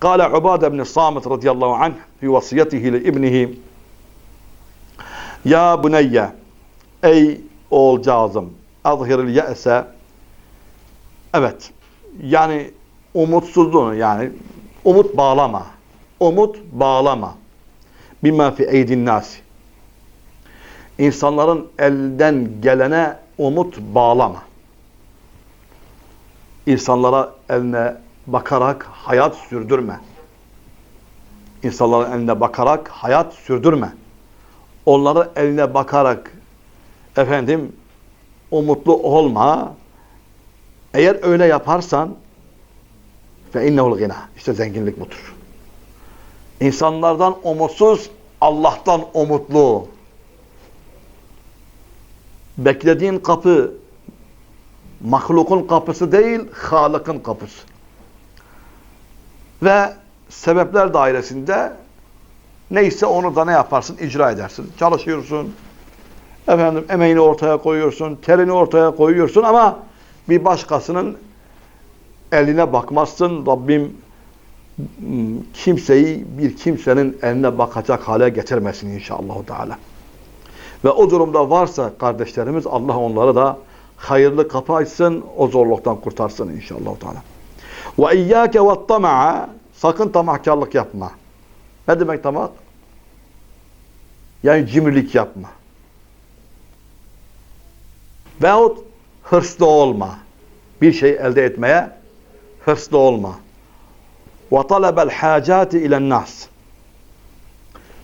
قال عبادة بن الصامت رضي الله عنه في وصيته لابنه يا بني ey oğulcağızım azhiril ye'se evet yani umutsuzluğunu yani umut bağlama umut bağlama bima fi eydin nasi insanların elden gelene umut bağlama insanlara eline bakarak hayat sürdürme insanların eline bakarak hayat sürdürme onları eline bakarak efendim umutlu olma. Eğer öyle yaparsan fe innehul gina. İşte zenginlik budur. İnsanlardan umutsuz, Allah'tan umutlu. Beklediğin kapı mahlukun kapısı değil, Halık'ın kapısı. Ve sebepler dairesinde neyse onu da ne yaparsın? icra edersin. Çalışıyorsun, Efendim emeğini ortaya koyuyorsun, terini ortaya koyuyorsun ama bir başkasının eline bakmazsın. Rabbim kimseyi bir kimsenin eline bakacak hale getirmesin inşallah Teala. Ve o durumda varsa kardeşlerimiz Allah onları da hayırlı kapı açsın, o zorluktan kurtarsın inşallah Teala. Ve iyyâke ve tama'a sakın tamahkarlık yapma. Ne demek tamah? Yani cimrilik yapma. Veyahut hırslı olma. Bir şey elde etmeye hırslı olma. Ve talebel hacati ilen nas.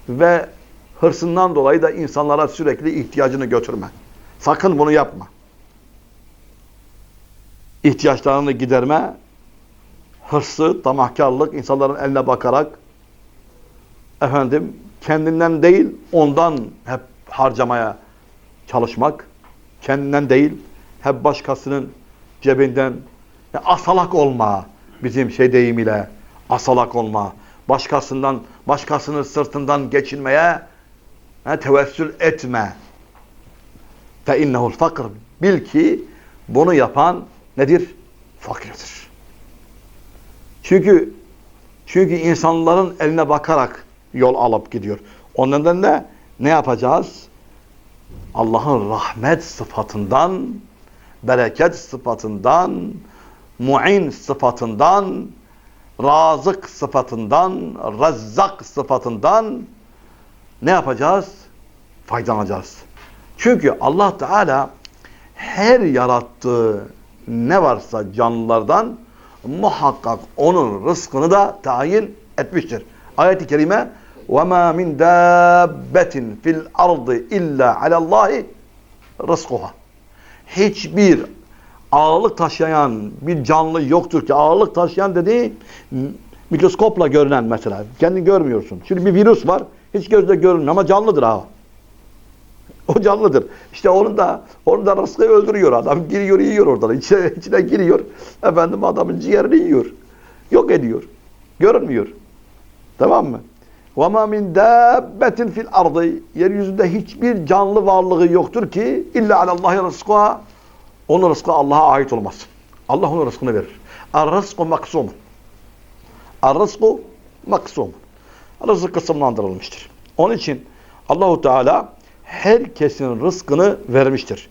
Ve hırsından dolayı da insanlara sürekli ihtiyacını götürme. Sakın bunu yapma. İhtiyaçlarını giderme hırsı, tamahkarlık, insanların eline bakarak efendim kendinden değil ondan hep harcamaya çalışmak kendinden değil, hep başkasının cebinden ya asalak olma bizim şey deyimiyle asalak olma. Başkasından, başkasının sırtından geçinmeye he, tevessül etme. Fe innehul fakr. Bil ki bunu yapan nedir? Fakirdir. Çünkü çünkü insanların eline bakarak yol alıp gidiyor. O nedenle ne yapacağız? Allah'ın rahmet sıfatından, bereket sıfatından, mu'in sıfatından, razık sıfatından, rezzak sıfatından ne yapacağız? Faydalanacağız. Çünkü Allah Teala her yarattığı ne varsa canlılardan muhakkak onun rızkını da tayin etmiştir. Ayet-i kerime وَمَا مِنْ دَابَّةٍ فِي الْأَرْضِ اِلَّا عَلَى اللّٰهِ رِزْقُهَا Hiçbir ağırlık taşıyan bir canlı yoktur ki ağırlık taşıyan dediği mikroskopla görünen mesela. Kendini görmüyorsun. Şimdi bir virüs var. Hiç gözle görünmüyor ama canlıdır ha. O canlıdır. İşte onun da onun da rızkı öldürüyor adam. Giriyor yiyor oradan. İçine, içine giriyor. Efendim adamın ciğerini yiyor. Yok ediyor. Görünmüyor. Tamam mı? وَمَا مِنْ دَابَّةٍ fil ardı Yeryüzünde hiçbir canlı varlığı yoktur ki illa alallahi rızkıha onun rızkı Allah'a ait olmaz. Allah onun rızkını verir. Er-rızkı maksum. Er-rızkı maksum. Rızık kısımlandırılmıştır. Onun için Allahu Teala herkesin rızkını vermiştir.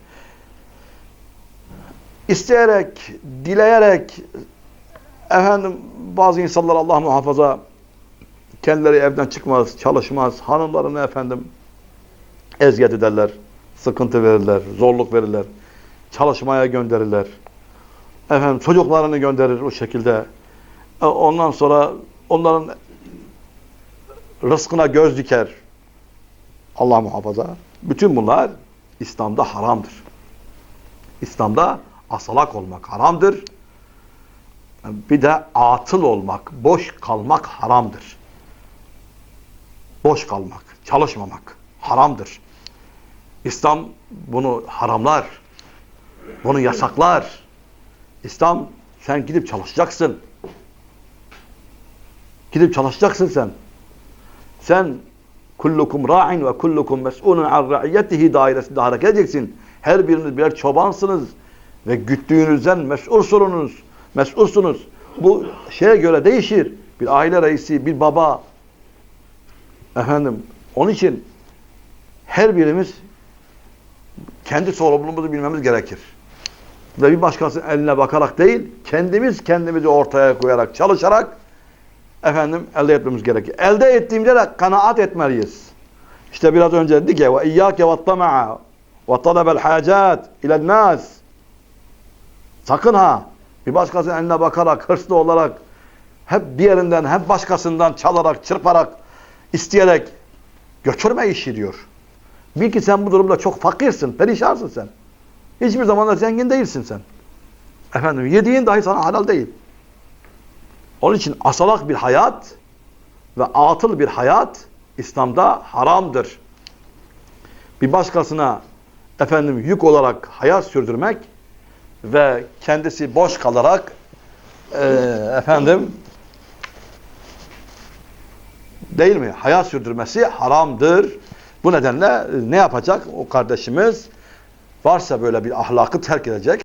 İsteyerek, dileyerek efendim bazı insanlar Allah muhafaza Kendileri evden çıkmaz, çalışmaz. Hanımlarına efendim eziyet ederler, sıkıntı verirler, zorluk verirler. Çalışmaya gönderirler. Efendim çocuklarını gönderir o şekilde. E, ondan sonra onların rızkına göz diker. Allah muhafaza. Bütün bunlar İslam'da haramdır. İslam'da asalak olmak haramdır. Bir de atıl olmak, boş kalmak haramdır boş kalmak, çalışmamak haramdır. İslam bunu haramlar. Bunu yasaklar. İslam sen gidip çalışacaksın. Gidip çalışacaksın sen. Sen kullukum ra'in ve kullukum mes'ulun an ra'iyetihi dairesinde hareket edeceksin. Her biriniz birer çobansınız ve güttüğünüzden mesulsunuz. Mesulsunuz. Bu şeye göre değişir. bir aile reisi, bir baba. Efendim, onun için her birimiz kendi sorumluluğumuzu bilmemiz gerekir. Ve bir başkasının eline bakarak değil, kendimiz kendimizi ortaya koyarak, çalışarak efendim elde etmemiz gerekir. Elde ettiğimde de kanaat etmeliyiz. İşte biraz önce dedik ya iyyake ve tama'a ve talabel hacat ile nas. Sakın ha bir başkasının eline bakarak, hırslı olarak hep bir yerinden, hep başkasından çalarak, çırparak, isteyerek götürme işi diyor. Bil ki sen bu durumda çok fakirsin, perişansın sen. Hiçbir zaman da zengin değilsin sen. Efendim yediğin dahi sana halal değil. Onun için asalak bir hayat ve atıl bir hayat İslam'da haramdır. Bir başkasına efendim yük olarak hayat sürdürmek ve kendisi boş kalarak e, efendim değil mi? Hayat sürdürmesi haramdır. Bu nedenle ne yapacak o kardeşimiz? Varsa böyle bir ahlakı terk edecek.